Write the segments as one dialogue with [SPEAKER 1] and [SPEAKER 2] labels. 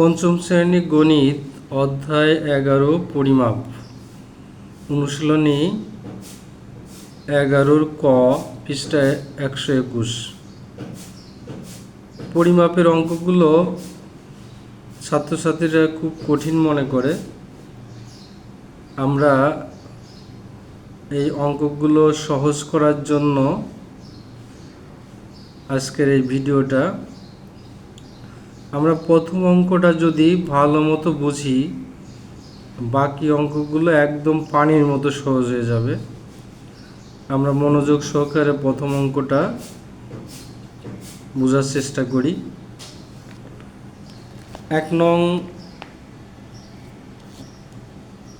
[SPEAKER 1] পঞ্চম শ্রেণি গণিত, অধ্যায় এগারো, পরিমাপ। অনুশীলনী এগারোর ক, পৃষ্ঠায় একশো একুশ। পরিমাপের অঙ্কগুলো ছাত্রছাত্রীরা খুব কঠিন মনে করে। আমরা এই অঙ্কগুলো সহজ করার জন্য আজকের এই ভিডিওটা আমরা প্রথম অঙ্কটা যদি ভালো মতো বুঝি, বাকি অঙ্কগুলো একদম পানির মতো সহজ হয়ে যাবে। আমরা মনোযোগ সহকারে প্রথম অঙ্কটা বোঝার চেষ্টা করি। এক নং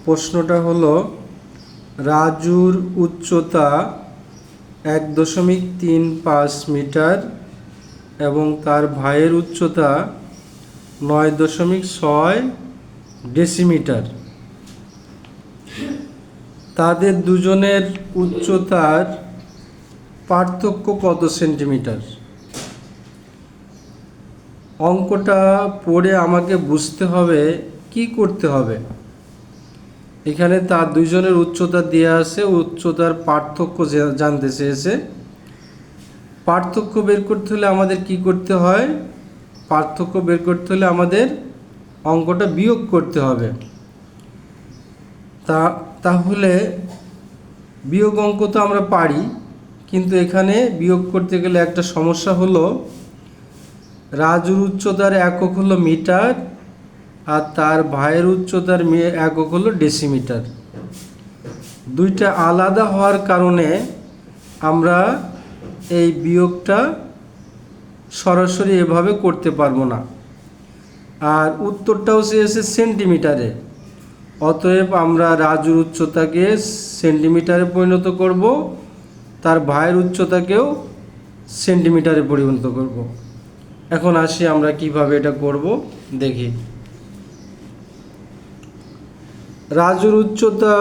[SPEAKER 1] প্রশ্নটা হলো, রাজুর উচ্চতা এক দশমিক তিন পাঁচ মিটার এবং তার ভাইয়ের উচ্চতা নয় দশমিক ছয় ডেসিমিটার। তাদের দুজনের উচ্চতার পার্থক্য কত সেন্টিমিটার? অঙ্কটা পড়ে আমাকে বুঝতে হবে কি করতে হবে। এখানে তার দুজনের উচ্চতা দেওয়া আছে, উচ্চতার পার্থক্য জানতে চেয়েছে। পার্থক্য বের করতে হলে আমাদের কি করতে হয়? পার্থক্য বের করতে হলে আমাদের অঙ্কটা বিয়োগ করতে হবে। তা, তাহলে বিয়োগ অঙ্ক তো আমরা পারি, কিন্তু এখানে বিয়োগ করতে গেলে একটা সমস্যা হলো, রাজুর উচ্চতার একক হলো মিটার, আর তার ভাইয়ের উচ্চতার একক হলো ডেসিমিটার। দুইটা আলাদা হওয়ার কারণে আমরা এই বিয়োগটা সরাসরি এভাবে করতে পারব না। আর উত্তরটাও চেয়েছে সেন্টিমিটারে। অতএব আমরা রাজুর উচ্চতাকে সেন্টিমিটারে পরিণত করব, তার ভাইয়ের উচ্চতাকেও সেন্টিমিটারে পরিণত করব। এখন আসি আমরা কীভাবে এটা করব, দেখি। রাজুর উচ্চতা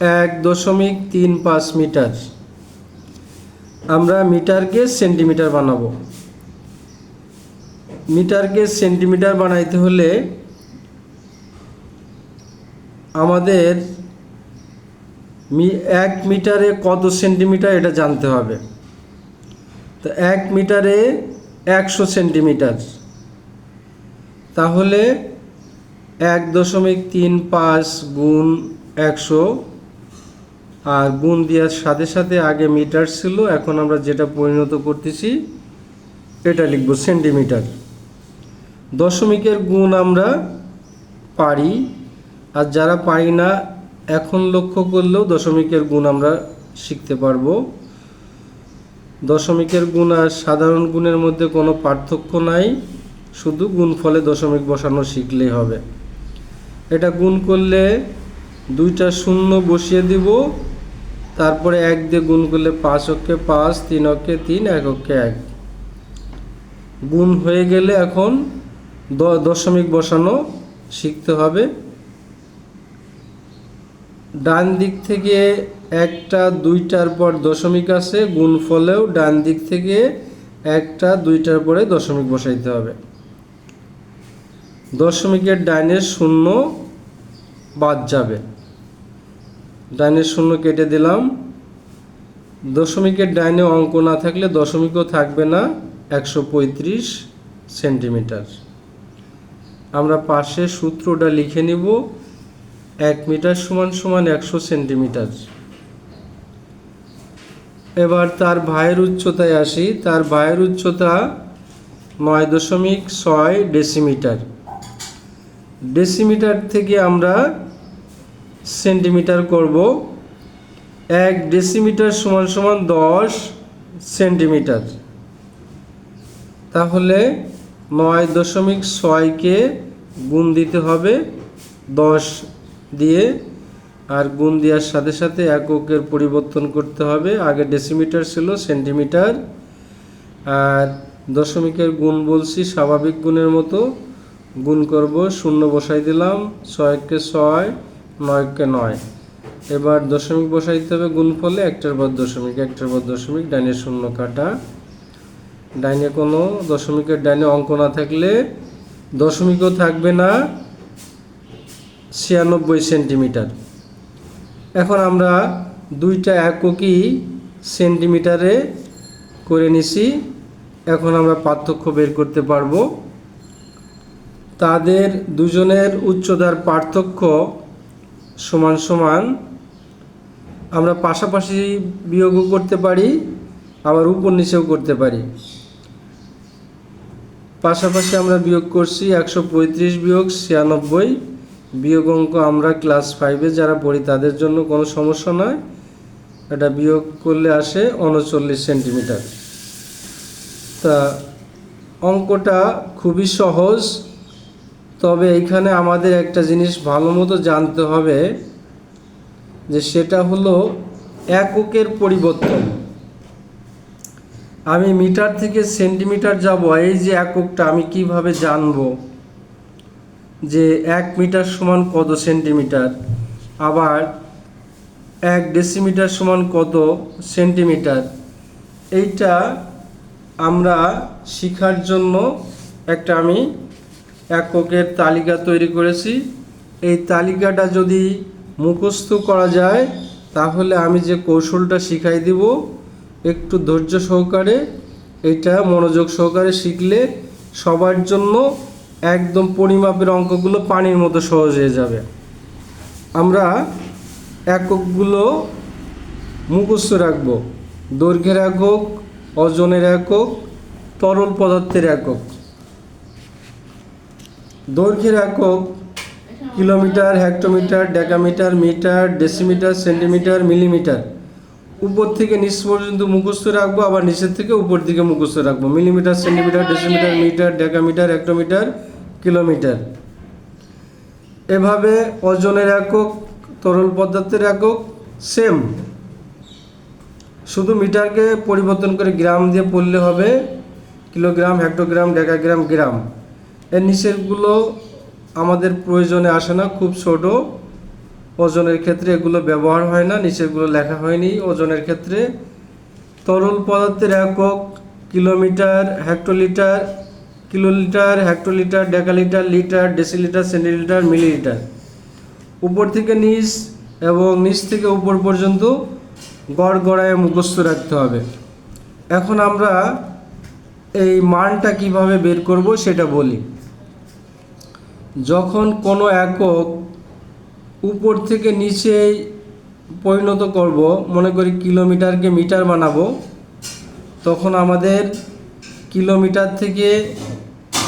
[SPEAKER 1] এক দশমিক তিন পাঁচ মিটার। আমরা মিটারকে সেন্টিমিটার বানাবো। মিটারকে সেন্টিমিটার বানাইতে হলে আমাদের এক মিটারে কত সেন্টিমিটার এটা জানতে হবে। তো এক মিটারে একশো সেন্টিমিটার। তাহলে এক দশমিক তিন পাঁচ গুণ একশো আর গুণ দেওয়ার সাথে সাথে আগে মিটার ছিল, এখন আমরা যেটা পরিণত করতেছি, এটা লিখব সেন্টিমিটার। দশমিকের গুণ আমরা পারি। আর যারা পারি না, এখন লক্ষ্য করলেও দশমিকের গুণ আমরা শিখতে পারব। দশমিকের গুণ আর সাধারণ গুণের মধ্যে কোনো পার্থক্য নাই। শুধু গুণ ফলে দশমিক বসানো শিখলেই হবে। এটা গুণ করলে দুইটা শূন্য বসিয়ে দিব। তারপরে এক দিয়ে গুণ করলে পাঁচ অক্ষে পাঁচ, তিন অক্ষে তিন, এক অক্ষে এক। গুণ হয়ে গেলে এখন দশমিক বসানো শিখতে হবে। ডান দিক থেকে একটা, দুইটার পর দশমিক আছে, গুণ ফলেও ডান দিক থেকে একটা, দুইটার পরে দশমিক বসাইতে হবে। দশমিকের ডাইনের শূন্য বাদ যাবে। ডাইনের শূন্য কেটে দিলাম। দশমিকের ডাইনে অঙ্ক না থাকলে দশমিকও থাকবে না, একশো পঁয়ত্রিশ সেন্টিমিটার। আমরা পাশে সূত্রটা লিখে নিব, এক মিটার সমান সমান একশো সেন্টিমিটার। এবার তার ভাইয়ের উচ্চতায় আসি। তার ভাইয়ের উচ্চতা নয় দশমিক ছয় ডেসিমিটার। ডেসিমিটার থেকে আমরা সেন্টিমিটার করব। এক ডেসিমিটার সমান সমান দশ সেন্টিমিটার। তাহলে নয় দশমিক ছয়কে গুণ দিতে হবে দশ দিয়ে আর গুণ দেওয়ার সাথে সাথে এককের পরিবর্তন করতে হবে। আগে ডেসিমিটার ছিল সেন্টিমিটার আর দশমিকের গুণ বলছি স্বাভাবিক গুণের মতো। গুণ করব, শূন্য বসাই দিলাম, ছয়কে ছয়, নয়কে নয়। এবার দশমিক বসাইতে হবে গুণ ফলে একটার পর দশমিক, একটার পর দশমিক, ডাইনে শূন্য কাটা। ডাইনে কোনো, দশমিকের ডাইনে অঙ্ক না থাকলে দশমিকও থাকবে না ছিয়ানব্বই সেন্টিমিটার। এখন আমরা দুইটা এককই সেন্টিমিটারে করে নিছি। এখন আমরা পার্থক্য বের করতে পারব। তাদের দুজনের উচ্চতার পার্থক্য সমান সমান আমরা পাশাপাশি বিয়োগও করতে পারি, আবার উপর নিচেও করতে পারি। পাশাপাশি আমরা বিয়োগ করছি একশো পঁয়ত্রিশ বিয়োগ ছিয়ানব্বই। বিয়োগ অঙ্ক আমরা ক্লাস ফাইভে যারা পড়ি তাদের জন্য কোনো সমস্যা নয়। এটা বিয়োগ করলে আসে উনচল্লিশ সেন্টিমিটার। তা অঙ্কটা খুবই সহজ। তবে এইখানে আমাদের একটা জিনিস ভালো মতো জানতে হবে যে সেটা হলো এককের পরিবর্তন। আমি মিটার থেকে সেন্টিমিটার যাব এই যে এককটা আমি কীভাবে জানব যে এক মিটার সমান কত সেন্টিমিটার? আবার এক ডেসিমিটার সমান কত সেন্টিমিটার? এইটা আমরা শেখার জন্য একটা আমি এককের তালিকা তৈরি করেছি। এই তালিকাটা যদি মুখস্থ করা যায়, তাহলে আমি যে কৌশলটা শিখাই দিব একটু ধৈর্য সহকারে, এটা মনোযোগ সহকারে শিখলে সবার জন্য একদম পরিমাপের অঙ্কগুলো পানির মতো সহজ হয়ে যাবে। আমরা এককগুলো মুখস্থ রাখব। দৈর্ঘ্যের একক, ওজনের একক, তরল পদার্থের একক। দৈর্ঘ্যের একক kilometre, hectometre, decametre, metre, decimetre, centimetre, millimetre. উপর থেকে নিচ পর্যন্ত মুখস্থ রাখব আবার নিচের থেকে উপর দিকে মুখস্থ রাখব। Millimetre centimetre decimetre metre decametre hectometre kilometre. এভাবে ওজনের একক তরল পদার্থের একক সেম। শুধু মিটারকে পরিবর্তন করে গ্রাম দিয়ে পড়লে হবে কিলোগ্রাম হেক্টোগ্রাম ডেকাগ্রাম গ্রাম। এর নিচেরগুলো আমাদের প্রয়োজনে আসে না খুব ছোট। ওজনের ক্ষেত্রে এগুলো ব্যবহার হয় না, নিচেরগুলো লেখা হয়নি। ওজনের ক্ষেত্রে তরল পদার্থের একক kilometre, hectolitre, kilolitre, hectolitre, decalitre, litre, decilitre, centilitre, millilitre. উপর থেকে নিচ এবং নিচ থেকে উপর পর্যন্ত গড় গড়ায় মুখস্থ রাখতে হবে। এখন আমরা এই মানটা কীভাবে বের করব সেটা বলি। যখন কোনো একক উপর থেকে নিচে পরিণত করব, মনে করি কিলোমিটারকে মিটার বানাবো, তখন আমাদের কিলোমিটার থেকে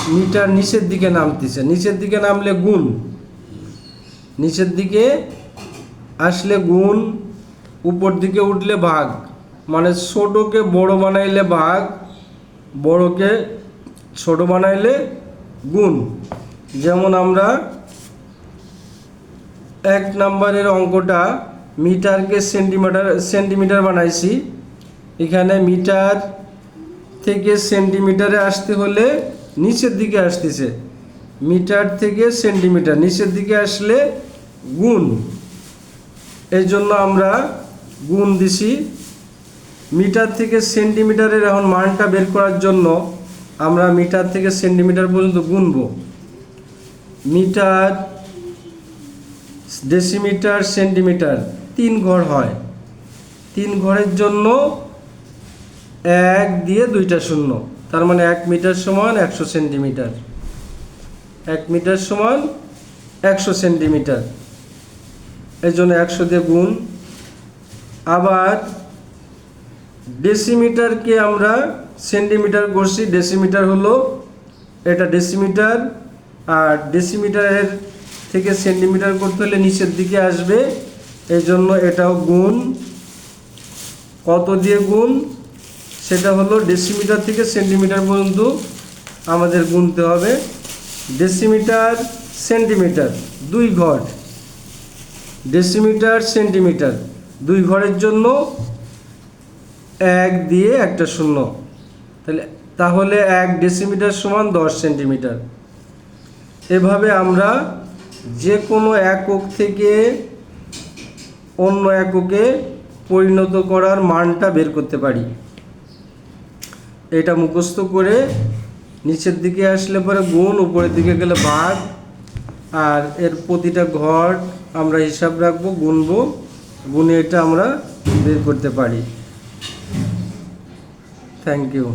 [SPEAKER 1] মিটার নিচের দিকে নামতেছে। নিচের দিকে নামলে গুণ। নিচের দিকে আসলে গুণ, উপর দিকে উঠলে ভাগ। মানে ছোটোকে বড় বানাইলে ভাগ, বড়কে ছোট বানাইলে গুণ। যেমন আমরা এক নম্বরের অঙ্কটা মিটারকে সেন্টিমিটার সেন্টিমিটার বানাইছি। এখানে মিটার থেকে সেন্টিমিটারে আসতে হলে নিচের দিকে আসতেছে। মিটার থেকে সেন্টিমিটার, নিচের দিকে আসলে গুণ। এই জন্য আমরা গুণ দিছি। মিটার থেকে সেন্টিমিটারের এখন মানটা বের করার জন্য আমরা মিটার থেকে সেন্টিমিটার পর্যন্ত গুনব। মিটার ডেসিমিটার, সেন্টিমিটার, তিন ঘর হয়। তিন ঘরের জন্য এক দিয়ে দুইটা শূন্য। তার মানে এক মিটার সমান একশো সেন্টিমিটার। এক মিটার সমান একশো সেন্টিমিটার। এর জন্য একশো দিয়ে গুণ। আবার ডেসিমিটারকে আমরা সেন্টিমিটার করছি ডেসিমিটার হলো এটা ডেসিমিটার। আর ডেসিমিটারের থেকে সেন্টিমিটার করতে হলে নিচের দিকে আসবে। এই জন্য এটাও গুণ। কত দিয়ে গুণ? সেটা হলো ডেসিমিটার থেকে সেন্টিমিটার পর্যন্ত আমাদের গুনতে হবে। ডেসিমিটার সেন্টিমিটার দুই ঘর। ডেসিমিটার সেন্টিমিটার দুই ঘরের জন্য এক দিয়ে একটা শূন্য। তাহলে তাহলে এক ডেসিমিটার সমান দশ সেন্টিমিটার এভাবে আমরা যে কোনো একক থেকে অন্য এককে পরিণত করার মানটা বের করতে পারি। এটা মুখস্থ করে নিচের দিকে আসলে পরে গুণ, উপরের দিকে গেলে ভাগ, আর এর প্রতিটা ঘর আমরা হিসাব রাখব, গুনবো, গুনে এটা আমরা বের করতে পারি। Thank you